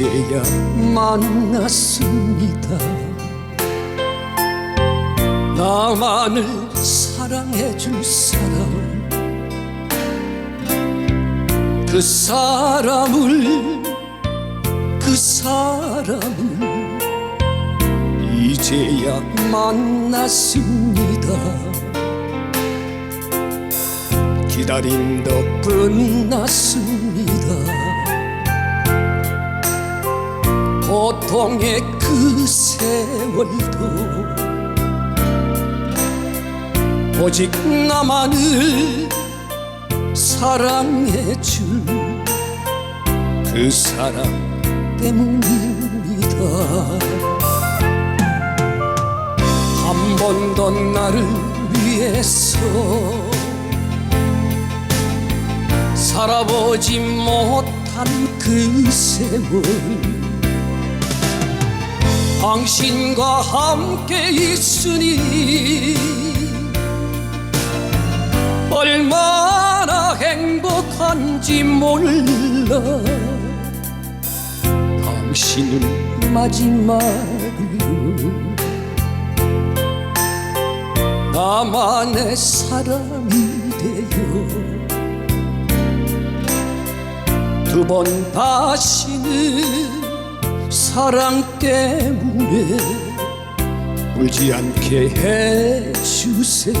이제야 만났습니다. 나만을 사랑해 줄 사람. 그 사람을 그 사람을 이제야 만났습니다. 기다림도 끝났습니다 고통의 그 세월도 오직 나만을 사랑해 줄 그 사람 때문입니다. 한 번도 나를 위해서 살아보지 못한 그 세월 당신과 함께 있으니 얼마나 행복한지 몰라. 당신은 마지막으로 나만의 사람이 되어 두번 다시는 사랑 때문에 울지 않게 해주세요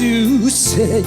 주세요